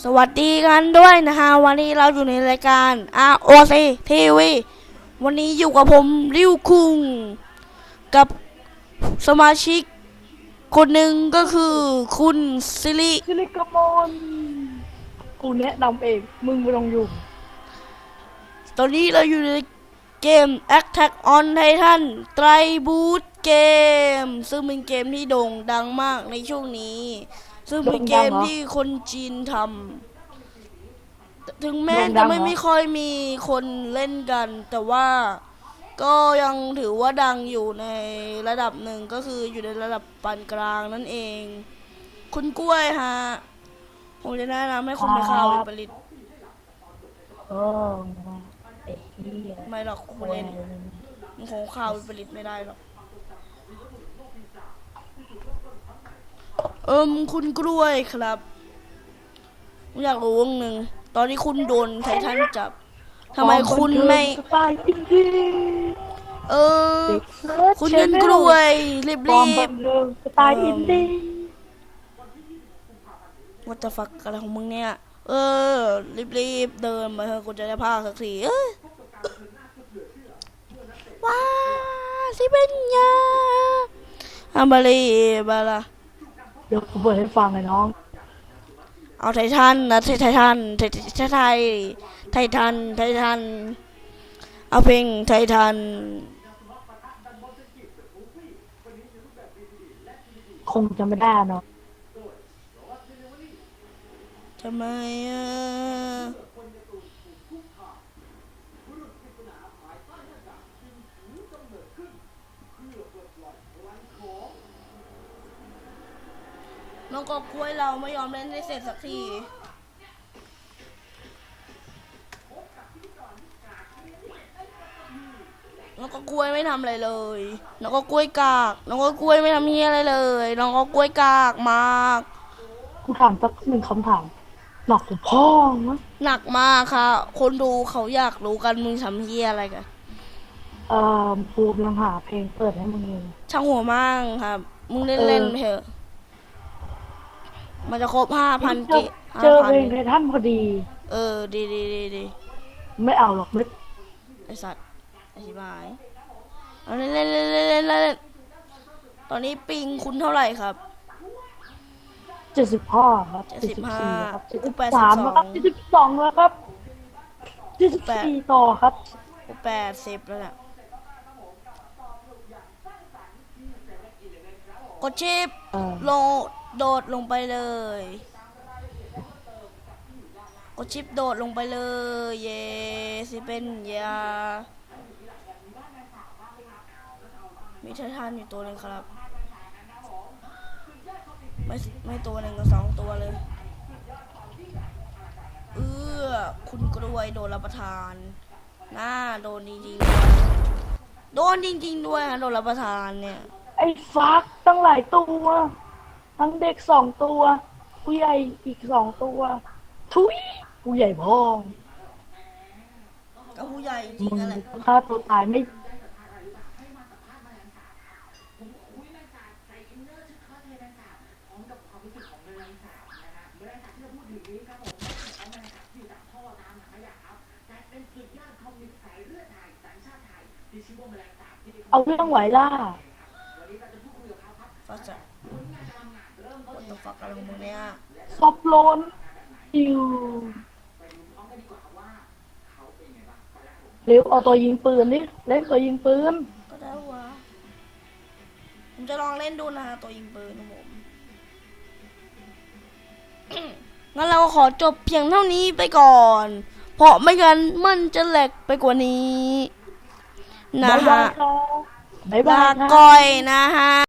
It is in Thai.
สวัสดีกันด้วยนะฮะวันนี้เราอยู่ในรายการ ROC TV วันนี้อยู่กับผมริวคุง กับสมาชิก คนหนึ่งก็คือคุณซิริซิลิกามอนกูแนะนำเอง มึงไม่ต้องยุ่งตอนนี้เราอยู่ในเกม Attack on Titan ไตรบูตเกม ซึ่งเป็นเกมที่โด่งดังมากในช่วงนี้ ซึ่งเป็นเกมที่คนจีนทำถึงแม้จะไม่ไม่ค่อยมีคนเล่นกัน แต่ว่าก็ยังถือว่าดังอยู่ในระดับหนึ่งก็คืออยู่ในระดับปานกลางนั่นเอง คุณกล้วยฮะผมจะแนะนำให้คุณไปข่าววิปริตเออไอ้เหี้ยไม่หรอกคุณเล่นมันคงข่าววิปริตไม่ได้หรอก เอิมคุณกล้วยครับผมอยากรู้วงหนึ่งตอนที่คุณโดนไททันจับทำไมคุณไม่สไตล์อินดี้เออเด็กเนิร์ดคุณยืนกล้วยรีบฟอรีร์มแบบบเดิมสไตล์อินดี้วัตฟักอะไรของมึงเนี่ย เออ รีบรีบเดินมาเถอะกูจะได้พากสักทีเอ้ยว้าสิเป็นยาอาบาลีบาลาเดี๋ยวกูเปิดให้ฟังเลยน้องเอาไททันนะไทไททันไทไทไทไทยไททันไททันเอาเพลงไททันคงจะไม่ได้เนาะทำไมอะ น้องก็กล้วยเราไม่ยอมเล่นได้เสร็จสักทีน้องก็กล้วยไม่ทำอะไรเลยน้องก็กล้วยกาก น้องก็กล้วยไม่ทำเฮียอะไรเลย น้องก็กล้วยกากมาก กูถามสักหนึ่งคำถาม หนักกูพ่อนะหนักมากค่ะ คนดูเขาอยากรู้กันมึงทำเฮียอะไรกัน เอ่อภูมิยังหาเพลงเปิดให้มึงอยู่ช่างหัวมั่งครับ มึงเล่นเล่นๆไปเถอะ มันจะครบห้าพันเจกิอห้าเจอพัเพลงไททันพอดี เออ ดีดีดีดีไม่เอาหรอกไม่ไอสัตว์อธิบายเอาเล่นเล่นเล่นเล่นเล่นเล่นตอนนี้ปิงคุณเท่าไหร่ครับเจ็ดสิบห้าครับเจ็เจ็ดดสิสิบบห้าสี่ครับเจ็ดสิบแปดสิบสามสองแล้วครับเจ็ดสิบสองแล้วครับเจ็ดสิบสี่ต่อครับแปดสิบแล้วเนี่ยกดชิปเออลง โดดลงไปเลย กดชิปโดดลงไปเลย เยสิเป็นยา มีไททันอยู่ตัวหนึ่งครับ ไม่ไม่ตัวหนึ่งก็สองตัวเลย เอื้อ คุณกรวยโดนรับประทานหน้าโดนจริงๆโดนจริงๆด้วยฮะโดนรับประทานเนี่ย ไอ้ฟักตั้งหลายตัว ทั้งเด็กสองตัว ผู้ใหญ่อีกสองตัว ทุยผู้ใหญ่พ่องก็ผู้ใหญ่จริงมึงนั่นแหละฆ่าตัวตายไม่ เอาเรื่องไหวล่ะ ก็จะ What the fuck อะไรของมึงเนี่ยซอฟโลนอิวเร็วเอาตัวยิงปืนนี่เล่นตัวยิงปืนก็ได้วะผมจะลองเล่นดูนะฮะตัวยิงปืนของผมงั้นเราขอจบเพียงเท่านี้ไปก่อน เพราะไม่งั้นมันจะแหลกไปกว่านี้ นะบ๊ายบาฮะยค่ะบ๊ายบาลายค่ะก่อยนะฮะ